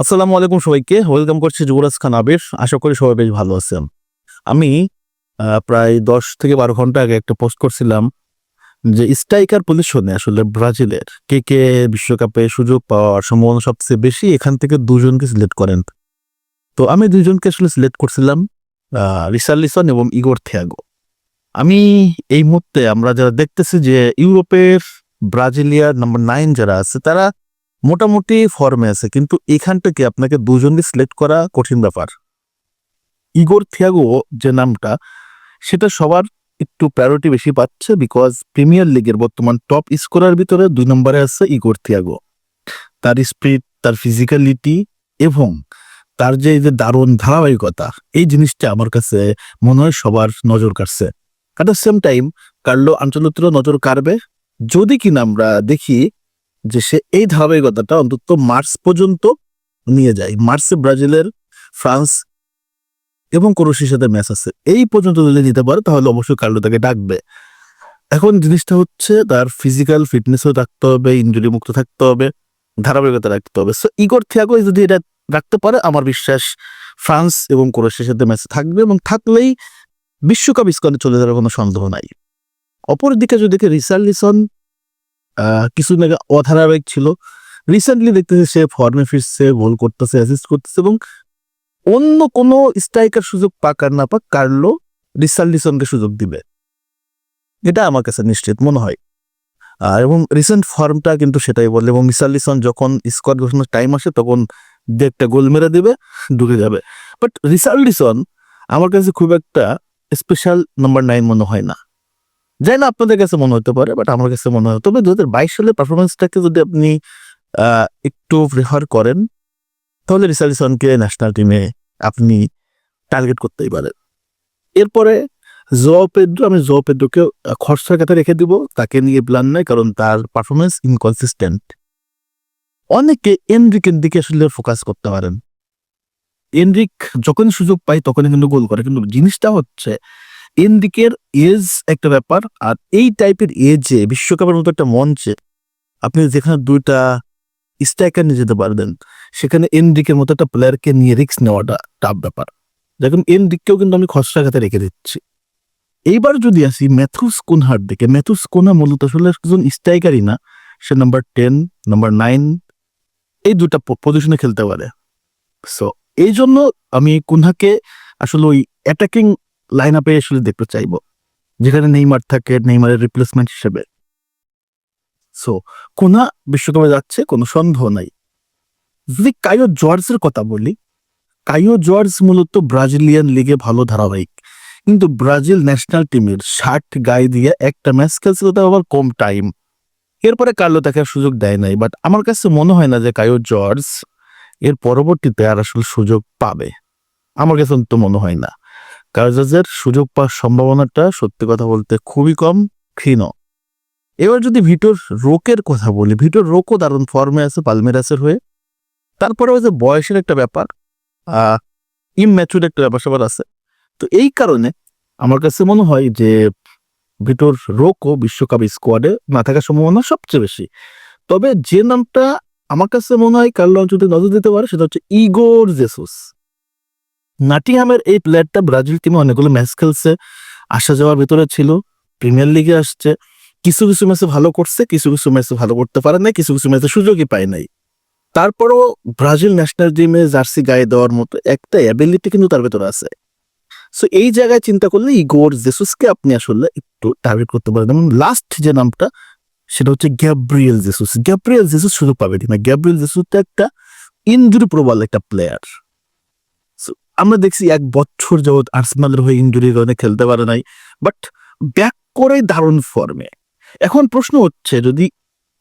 আসসালামু আলাইকুম সবাইকে, ওয়েলকাম করছি যুবরাজ খান আবির। আশা করি সবাই বেশ ভালো আছেন। আমি প্রায় দশ থেকে বারো ঘণ্টা আগে একটা পোস্ট করছিলাম যে স্ট্রাইকার পজিশনে আসলে ব্রাজিলের কে কে বিশ্বকাপে সুযোগ পাওয়ার সম্ভাবনা সবচেয়ে বেশি, এখান থেকে দুজনকে সিলেক্ট করেন। তো আমি দুজনকে আসলে সিলেক্ট করছিলাম রিসার্লিসন এবং ইগোর থিয়াগো। আমি এই মুহূর্তে আমরা যারা দেখতেছি যে ইউরোপের ব্রাজিলিয়ার নাম্বার নাইন যারা আছে, তারা মোটামুটি ফর্মে আছে, কিন্তু এখান থেকে আপনাকে দুজনকে সিলেক্ট করা কঠিন ব্যাপার? ইগোর থিয়াগো যে নামটা, সেটা সবার একটু প্রায়োরিটি বেশি পাচ্ছে বিকজ প্রিমিয়ার লিগের বর্তমান টপ স্কোরার ভিতরে দুই নম্বরে আছে ইগোর থিয়াগো। তার স্পিড তার ফিজিক্যালিটি এবং তার যে যে দারুণ ধারাবাহিকতা, এই জিনিসটা আমার কাছে মনে হয় সবার নজর কাটছে at the same time Carlo আঞ্চলত্র নজর কাড়বে। যদি কিনা আমরা দেখি যে সে এই ধারাবাহিকতাটা অন্তত মার্চ পর্যন্ত নিয়ে যায়। মার্চে ব্রাজিলের, ফ্রান্স এবং ক্রোয়েশিয়ার সাথে ম্যাচ আছে। এই পর্যন্ত যদি নিতে পারে, তাহলে অবশ্যই কার্লো তাকে ডাকবে। এখন জিনিসটা হচ্ছে, তার ফিজিক্যাল ফিটনেসও রাখতে হবে ইঞ্জুরি মুক্ত থাকতে হবে, ধারাবাহিকতা রাখতে হবে। সো ইগোর থিয়াগো যদি এটা রাখতে পারে, আমার বিশ্বাস ফ্রান্স এবং ক্রোয়েশিয়ার সাথে ম্যাচ থাকবে এবং থাকলেই বিশ্বকাপ স্কোয়াডে চলে যাওয়ার কোনো সন্দেহ নাই। অপরদিকে যদি রিসার্লিসন কিছুদিন আগে অধারাবাহিক ছিল। রিসেন্টলি দেখতেছি সে ফর্মে ফিরছে গোল করতেছে অ্যাসিস্ট করতেছে এবং অন্য কোনো স্ট্রাইকার সুযোগ পাক আর না পাক কার্লো রিসার্লিসনকে সুযোগ দিবে। এটা আমার কাছে নিশ্চিত মনে হয়। আর এবং রিসেন্ট ফর্মটা কিন্তু সেটাই বলে এবং রিসার্লিসন যখন স্কোয়াড ঘোষণার টাইম আসে তখন দু একটা গোল মেরে দিবে, ঢুকে যাবে। বাট রিসার্লিসন আমার কাছে খুব একটা স্পেশাল নাম্বার নাইন মনে হয় না। যাই না আপনাদের কাছে মনে হতে পারে, বাট আমার কাছে মনে হয়, তবে দু হাজার বাইশ সালের পারফরমেন্সটাকে যদি আপনি একটু প্রেফার করেন, তাহলে রিসার্লিসনকে ন্যাশনাল টিমে আপনি টার্গেট করতেই পারেন। এরপরে জো পেড্রো আমি জো পেড্রোকে খরচার কাছে রেখে দিব, তাকে নিয়ে প্ল্যান নাই, কারণ তার পারফরমেন্স ইনকনসিস্টেন্ট অনেকে এনরিকের দিকে আসলে ফোকাস করতে পারেন। এনরিক যখনই সুযোগ পায়, তখনই কিন্তু গোল করে, কিন্তু জিনিসটা হচ্ছে এনরিকের এজ একটা ব্যাপার, আর এই টাইপের এজে, বিশ্বকাপের মতো একটা মঞ্চে আপনি যেখানে দুইটা স্ট্রাইকার নিয়ে যেতে পারবেন, সেখানে এন দিকের মতো একটা প্লেয়ারকে নিয়ে রিস্ক নেওয়াটা টাফ ব্যাপার। দেখুন এন দিককেও কিন্তু আমি খসড়া খাতে রেখে দিচ্ছি। এইবার যদি আসি ম্যাথুস কোনহার দিকে? ম্যাথুস কোনহা মূলত আসলে একজন স্ট্রাইকারই না, সে নাম্বার টেন নাম্বার নাইন এই দুটা পজিশনে খেলতে পারে। সো এই জন্য আমি কুনহাকে আসলে ওই অ্যাটাকিং লাইন আপে আসলে দেখতে চাইব। যেখানে নেইমার থাকে নেইমারের রিপ্লেসমেন্ট হিসেবে। সো কোনা বিশ্বকাপে যাচ্ছে, কোনো সন্দেহ নাই। যদি কায়ো জর্জের কথা বলি কায়ো জর্জ মূলত ব্রাজিলিয়ান লিগে ভালো ধারাবাহিক। কিন্তু ব্রাজিল ন্যাশনাল টিমের ষাট গায়ে দিয়ে একটা ম্যাচ খেলছিল তাও আবার কম টাইম এরপরে কার্লো তাকে সুযোগ দেয় নাই বাট আমার কাছে মনে হয় না যে কায়ো জর্জ এর পরবর্তীতে আর আসলে সুযোগ পাবে। আমার কাছে তো মনে হয় না। কার্জাজের সুযোগ পাওয়ার সম্ভাবনাটা, সত্যি কথা বলতে খুবই কম, ক্ষীণ। এবার যদি ভিটোর রোকের কথা বলি, ভিটোর রোকও দারুণ ফর্মে আছে, পালমেরাসের হয়ে। তারপরে যে বয়সের একটা ব্যাপার ইমম্যাচুর একটা ব্যাপার স্যাপার আছে। তো এই কারণে আমার কাছে মনে হয় যে ভিটোর রোকও বিশ্বকাপ স্কোয়াডে না থাকার সম্ভাবনা সবচেয়ে বেশি। তবে যে নামটা আমার কাছে মনে হয় কার্লো যদি নজর দিতে পারে, সেটা হচ্ছে ইগোর জেসুস। নাটিহামের এই প্লেয়ারটা ব্রাজিল টিমে অনেকগুলো ম্যাচ খেলছে, আসা যাওয়ার ভিতরে ছিল প্রিমিয়ার লিগে আসছে, কিছু কিছু ম্যাচে ভালো করছে, কিছু কিছু ম্যাচে ভালো করতে পারে নাই, কিছু কিছু ম্যাচে সুযোগই পায় নাই। তারপরও ব্রাজিল ন্যাশনাল টিমে জার্সি গায়ে দেওয়ার মতো একটা অ্যাবিলিটি কিন্তু তার ভেতরে আছে। সো এই জায়গায় চিন্তা করলে ইগোর জেসুসকে আপনি আসলে একটু টার্গেট করতে পারেন। এবং লাস্ট যে নামটা, সেটা হচ্ছে গ্যাব্রিয়েল জেসুস গ্যাব্রিয়েল জেসুস সুযোগ পাবে না গ্যাব্রিয়েল জেসুস তো একটা ইনজুরি প্রবল একটা প্লেয়ার আমরা দেখছি এক বছর যাবৎ আর্সেনালের হয়ে ইঞ্জুরির কারণে খেলতে পারে নাই বাট ব্যাক করে দারুণ ফর্মে এখন প্রশ্ন হচ্ছে, যদি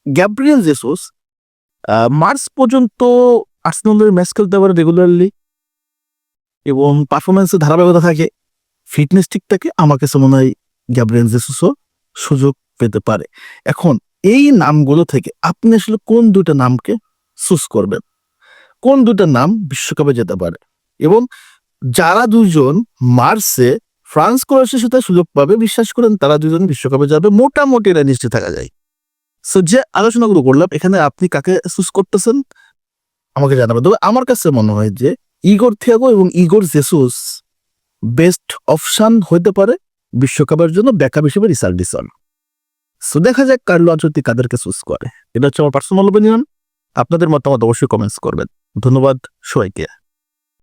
গ্যাব্রিয়েল জেসুস মার্চ পর্যন্ত আর্সেনালের ম্যাচ খেলতে পারে রেগুলারলি এবং পারফরমেন্সে ধারাবাহিকতা থাকে ফিটনেস ঠিক থাকে, আমার কাছে মনে হয় গ্যাব্রিয়েল সুযোগ পেতে পারে। এখন এই নামগুলো থেকে আপনি আসলে কোন দুটা নামকে চুজ করবেন? কোন দুটা নাম বিশ্বকাপে যেতে পারে? এবং যারা দুজন মার্সে ফ্রান্স ক্রোয়েশিয়ার সাথে সুযোগ পাবে, বিশ্বাস করেন তারা দুজন বিশ্বকাপে যাবে। মোটামুটি এটা নিশ্চিত থাকা যায়। সো যে আলোচনাগুলো করলাম, এখানে আপনি কাকে চুজ করতেছেন? আমাকে জানাবেন। তবে আমার কাছে মনে হয় যে ইগোর থিয়াগো এবং ইগোর জেসুস বেস্ট অপশান হতে পারে বিশ্বকাপের জন্য ব্যাকআপ হিসেবে রিসার্ডিসন সো দেখা যাক কার্লো আনচলতি কাদেরকে চুজ করে। এটা হচ্ছে আমার পার্সোনাল ওপিনিয়ন আপনাদের মতামত অবশ্যই কমেন্টস করবেন। ধন্যবাদ সবাইকে।